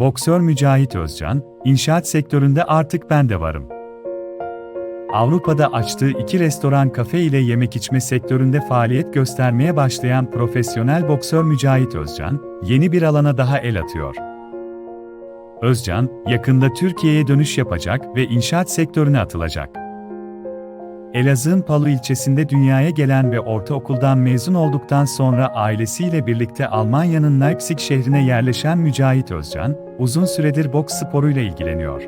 Boksör Mücahit Özcan, inşaat sektöründe artık ben de varım. Avrupa'da açtığı iki restoran kafe ile yemek içme sektöründe faaliyet göstermeye başlayan profesyonel boksör Mücahit Özcan, yeni bir alana daha el atıyor. Özcan, yakında Türkiye'ye dönüş yapacak ve inşaat sektörüne atılacak. Elazığ'ın Palu ilçesinde dünyaya gelen ve ortaokuldan mezun olduktan sonra ailesiyle birlikte Almanya'nın Leipzig şehrine yerleşen Mücahit Özcan, uzun süredir boks sporuyla ilgileniyor.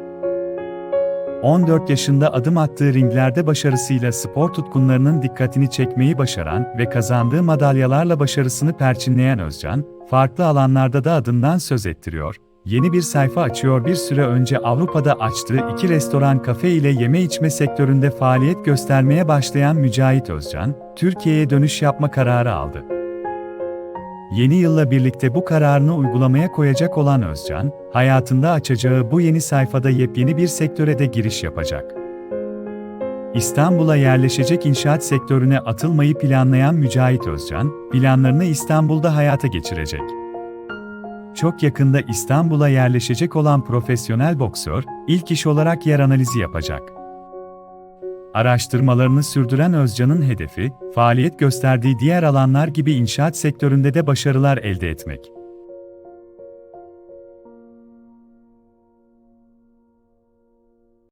14 yaşında adım attığı ringlerde başarısıyla spor tutkunlarının dikkatini çekmeyi başaran ve kazandığı madalyalarla başarısını perçinleyen Özcan, farklı alanlarda da adından söz ettiriyor. Yeni bir sayfa açıyor bir süre önce Avrupa'da açtığı iki restoran kafe ile yeme içme sektöründe faaliyet göstermeye başlayan Mücahit Özcan, Türkiye'ye dönüş yapma kararı aldı. Yeni yılla birlikte bu kararını uygulamaya koyacak olan Özcan, hayatında açacağı bu yeni sayfada yepyeni bir sektöre de giriş yapacak. İstanbul'a yerleşecek inşaat sektörüne atılmayı planlayan Mücahit Özcan, planlarını İstanbul'da hayata geçirecek. Çok yakında İstanbul'a yerleşecek olan profesyonel boksör, ilk iş olarak yer analizi yapacak. Araştırmalarını sürdüren Özcan'ın hedefi, faaliyet gösterdiği diğer alanlar gibi inşaat sektöründe de başarılar elde etmek.